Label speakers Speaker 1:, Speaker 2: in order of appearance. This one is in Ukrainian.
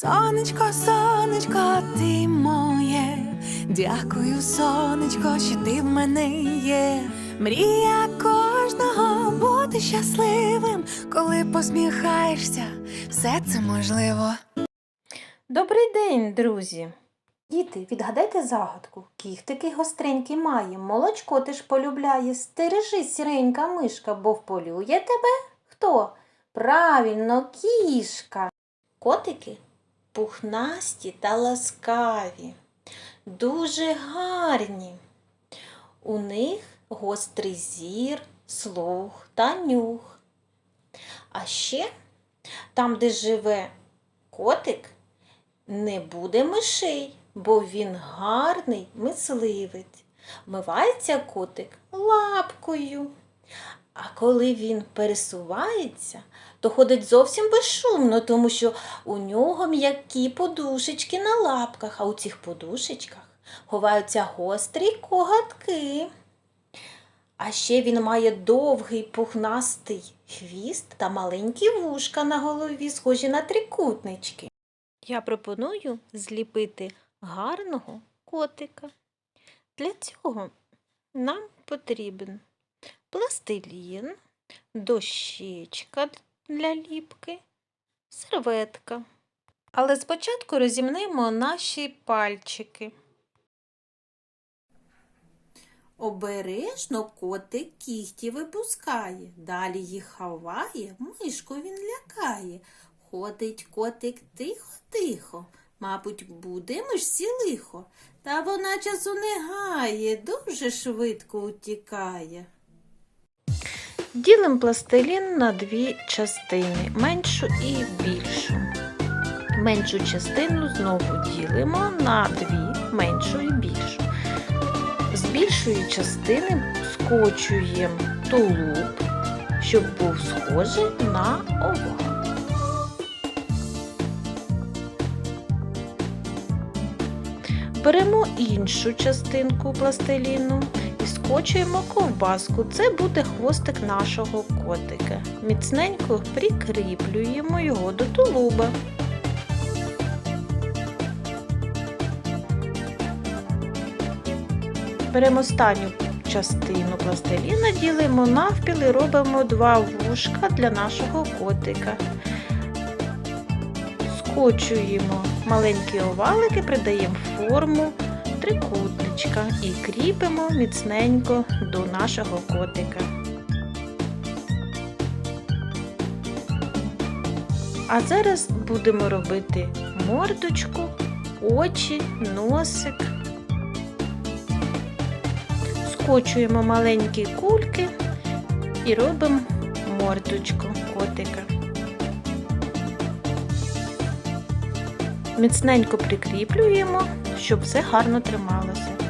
Speaker 1: Сонечко, сонечко, ти моє. Дякую, сонечко, що ти в мене є. Мрія кожного бути щасливим, коли посміхаєшся, все це можливо.
Speaker 2: Добрий день, друзі! Діти, відгадайте загадку. Кіхтики гостренькі має, молочко ти ж полюбляє. Стережи, сіренька мишка, бо вполює тебе хто? Правильно, кішка. Котики пухнасті та ласкаві, дуже гарні. У них гострий зір, слух та нюх. А ще там, де живе котик, не буде мишей, бо він гарний мисливець. Вмивається котик лапкою. А коли він пересувається, то ходить зовсім безшумно, тому що у нього м'які подушечки на лапках, а у цих подушечках ховаються гострі коготки. А ще він має довгий пухнастий хвіст та маленькі вушка на голові, схожі на трикутнички. Я пропоную зліпити гарного котика. Для цього нам потрібен пластилін, дощечка для ліпки, серветка. Але спочатку розімнемо наші пальчики. Обережно котик кіхті випускає, далі їх ховає, мишку він лякає. Ходить котик тихо-тихо, мабуть, буде мишці лихо, та вона часу не гає, дуже швидко утікає. Ділимо пластилін на дві частини, меншу і більшу. Меншу частину знову ділимо на дві, меншу і більшу. З більшої частини скочуємо тулуб, щоб був схожий на овал. Беремо іншу частинку пластиліну скочуємо ковбаску. Це буде хвостик нашого котика. Міцненько прикріплюємо його до тулуба. Беремо останню частину пластиліна, ділимо навпіл і робимо два вушка для нашого котика. Скочуємо маленькі овалики, придаємо форму трикутничка і кріпимо міцненько до нашого котика. А зараз будемо робити мордочку, очі, носик. Скочуємо маленькі кульки і робимо мордочку котика. Міцненько прикріплюємо, щоб все гарно трималося.